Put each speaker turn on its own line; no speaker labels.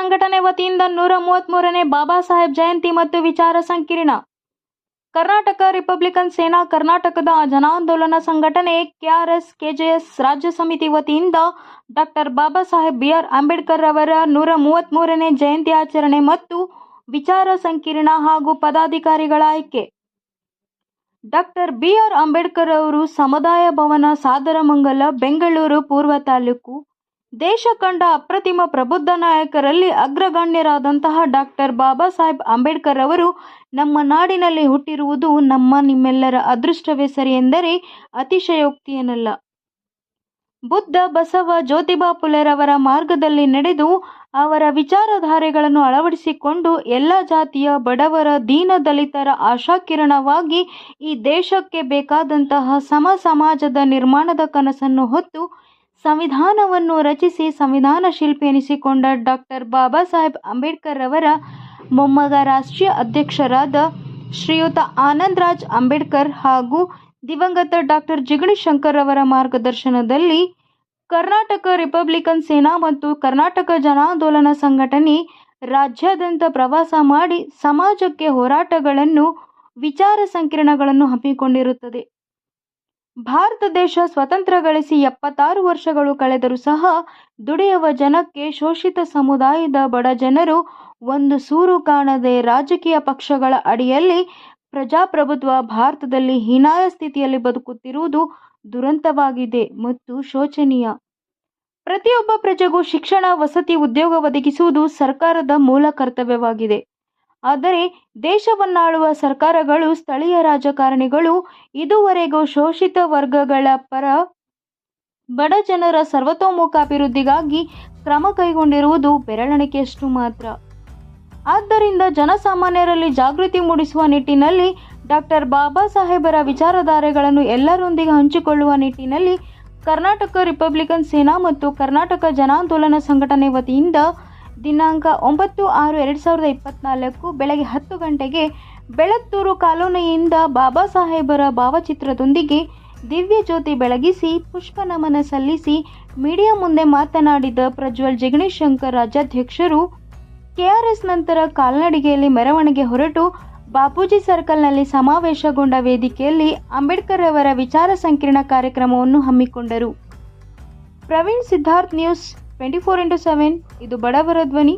ಸಂಘಟನೆ ವತಿಯಿಂದ ನೂರ ಮೂವತ್ತ್ಮೂರನೇ ಬಾಬಾ ಸಾಹೇಬ್ ಜಯಂತಿ ಮತ್ತು ವಿಚಾರ ಸಂಕಿರಣ. ಕರ್ನಾಟಕ ರಿಪಬ್ಲಿಕನ್ ಸೇನಾ ಕರ್ನಾಟಕದ ಜನಾಂದೋಲನ ಸಂಘಟನೆ ಕೆಆರ್ಎಸ್, ಕೆಜೆಎಸ್ ರಾಜ್ಯ ಸಮಿತಿ ವತಿಯಿಂದ doctor Baba Saheb B R Ambedkar ಅವರ ನೂರ ಮೂವತ್ತ್ಮೂರನೇ ಜಯಂತಿ ಆಚರಣೆ ಮತ್ತು ವಿಚಾರ ಸಂಕಿರಣ ಹಾಗೂ ಪದಾಧಿಕಾರಿಗಳ ಆಯ್ಕೆ. ಡಾಕ್ಟರ್ ಬಿ ಆರ್ ಅಂಬೇಡ್ಕರ್ ಅವರು ಸಮುದಾಯ ಭವನ ಸಾದರಮಂಗಲ, ಬೆಂಗಳೂರು, ಪೂರ್ವ ತಾಲೂಕು ದೇಶ ಕಂಡ ಅಪ್ರತಿಮ ಪ್ರಬುದ್ಧ ನಾಯಕರಲ್ಲಿ ಅಗ್ರಗಣ್ಯರಾದಂತಹ ಡಾಕ್ಟರ್ ಬಾಬಾ ಸಾಹೇಬ್ ಅಂಬೇಡ್ಕರ್ ಅವರು ನಮ್ಮ ನಾಡಿನಲ್ಲಿ ಹುಟ್ಟಿರುವುದು ನಮ್ಮ ನಿಮ್ಮೆಲ್ಲರ ಅದೃಷ್ಟವೇ ಸರಿ ಎಂದರೆ ಅತಿಶಯೋಕ್ತಿಯೇನಲ್ಲ. ಬುದ್ಧ ಬಸವ ಜ್ಯೋತಿಬಾ ಪುಲೆರವರ ಮಾರ್ಗದಲ್ಲಿ ನಡೆದು ಅವರ ವಿಚಾರಧಾರೆಗಳನ್ನು ಅಳವಡಿಸಿಕೊಂಡು ಎಲ್ಲ ಜಾತಿಯ ಬಡವರ ದೀನ ದಲಿತರ ಆಶಾಕಿರಣವಾಗಿ ಈ ದೇಶಕ್ಕೆ ಬೇಕಾದಂತಹ ಸಮ ಸಮಾಜದ ನಿರ್ಮಾಣದ ಕನಸನ್ನು ಹೊತ್ತು ಸಂವಿಧಾನವನ್ನು ರಚಿಸಿ ಸಂವಿಧಾನ ಶಿಲ್ಪಿ ಎನಿಸಿಕೊಂಡ ಡಾಕ್ಟರ್ ಬಾಬಾ ಸಾಹೇಬ್ ಅಂಬೇಡ್ಕರ್ ಅವರ ಮೊಮ್ಮಗ ರಾಷ್ಟ್ರೀಯ ಅಧ್ಯಕ್ಷರಾದ ಶ್ರೀಯುತ ಆನಂದ್ ರಾಜ್ ಅಂಬೇಡ್ಕರ್ ಹಾಗೂ ದಿವಂಗತ ಡಾಕ್ಟರ್ ಜಿಗಣಿ ಶಂಕರ್ ಅವರ ಮಾರ್ಗದರ್ಶನದಲ್ಲಿ ಕರ್ನಾಟಕ ರಿಪಬ್ಲಿಕನ್ ಸೇನಾ ಮತ್ತು ಕರ್ನಾಟಕ ಜನಾಂದೋಲನ ಸಂಘಟನೆ ರಾಜ್ಯಾದ್ಯಂತ ಪ್ರವಾಸ ಮಾಡಿ ಸಮಾಜಕ್ಕೆ ಹೋರಾಟಗಳನ್ನು, ವಿಚಾರ ಸಂಕಿರಣಗಳನ್ನು ಹಮ್ಮಿಕೊಂಡಿರುತ್ತದೆ. ಭಾರತ ದೇಶ ಸ್ವತಂತ್ರ ಗಳಿಸಿ ಎಪ್ಪತ್ತಾರು ವರ್ಷಗಳು ಕಳೆದರೂ ಸಹ ದುಡಿಯುವ ಜನಕ್ಕೆ ಶೋಷಿತ ಸಮುದಾಯದ ಬಡ ಜನರು ಒಂದು ಸೂರು ಕಾಣದೆ ರಾಜಕೀಯ ಪಕ್ಷಗಳ ಅಡಿಯಲ್ಲಿ ಪ್ರಜಾಪ್ರಭುತ್ವ ಭಾರತದಲ್ಲಿ ಹೀನಾಯ ಸ್ಥಿತಿಯಲ್ಲಿ ಬದುಕುತ್ತಿರುವುದು ದುರಂತವಾಗಿದೆ ಮತ್ತು ಶೋಚನೀಯ. ಪ್ರತಿಯೊಬ್ಬ ಪ್ರಜೆಗೂ ಶಿಕ್ಷಣ, ವಸತಿ, ಉದ್ಯೋಗ ಒದಗಿಸುವುದು ಸರ್ಕಾರದ ಮೂಲ ಕರ್ತವ್ಯವಾಗಿದೆ. ಆದರೆ ದೇಶವನ್ನಾಳುವ ಸರ್ಕಾರಗಳು, ಸ್ಥಳೀಯ ರಾಜಕಾರಣಿಗಳು ಇದುವರೆಗೂ ಶೋಷಿತ ವರ್ಗಗಳ ಪರ ಬಡ ಜನರ ಸರ್ವತೋಮುಖ ಅಭಿವೃದ್ಧಿಗಾಗಿ ಕ್ರಮ ಕೈಗೊಂಡಿರುವುದು ಬೆರಳಣಿಕೆಯಷ್ಟು ಮಾತ್ರ. ಆದ್ದರಿಂದ ಜನಸಾಮಾನ್ಯರಲ್ಲಿ ಜಾಗೃತಿ ಮೂಡಿಸುವ ನಿಟ್ಟಿನಲ್ಲಿ ಡಾಕ್ಟರ್ ಬಾಬಾ ಸಾಹೇಬರ ವಿಚಾರಧಾರೆಗಳನ್ನು ಎಲ್ಲರೊಂದಿಗೆ ಹಂಚಿಕೊಳ್ಳುವ ನಿಟ್ಟಿನಲ್ಲಿ ಕರ್ನಾಟಕ ರಿಪಬ್ಲಿಕನ್ ಸೇನಾ ಮತ್ತು ಕರ್ನಾಟಕ ಜನಾಂದೋಲನ ಸಂಘಟನೆ ವತಿಯಿಂದ ದಿನಾಂಕ ಒಂಬತ್ತು ಆರು ಎರಡು ಸಾವಿರದ ಇಪ್ಪತ್ತ್ನಾಲ್ಕು ಬೆಳಗ್ಗೆ ಹತ್ತು ಗಂಟೆಗೆ ಬೆಳತ್ತೂರು ಕಾಲೋನಿಯಿಂದ ಬಾಬಾ ಸಾಹೇಬರ ಭಾವಚಿತ್ರದೊಂದಿಗೆ ದಿವ್ಯ ಜ್ಯೋತಿ ಬೆಳಗಿಸಿ ಪುಷ್ಪ ನಮನ ಸಲ್ಲಿಸಿ ಮೀಡಿಯಾ ಮುಂದೆ ಮಾತನಾಡಿದ ಪ್ರಜ್ವಲ್ ಜಗಣೇಶಂಕರ್ ರಾಜ್ಯಾಧ್ಯಕ್ಷರು, ಕೆಆರ್ಎಸ್ ನಂತರ ಕಾಲ್ನಡಿಗೆಯಲ್ಲಿ ಮೆರವಣಿಗೆ ಹೊರಟು ಬಾಪೂಜಿ ಸರ್ಕಲ್ನಲ್ಲಿ ಸಮಾವೇಶಗೊಂಡ ವೇದಿಕೆಯಲ್ಲಿ ಅಂಬೇಡ್ಕರ್ ಅವರ ವಿಚಾರ ಸಂಕಿರಣ ಕಾರ್ಯಕ್ರಮವನ್ನು ಹಮ್ಮಿಕೊಂಡರು. Praveen Siddharth news twenty four into seven ಇದು ಬಡವರ ಧ್ವನಿ.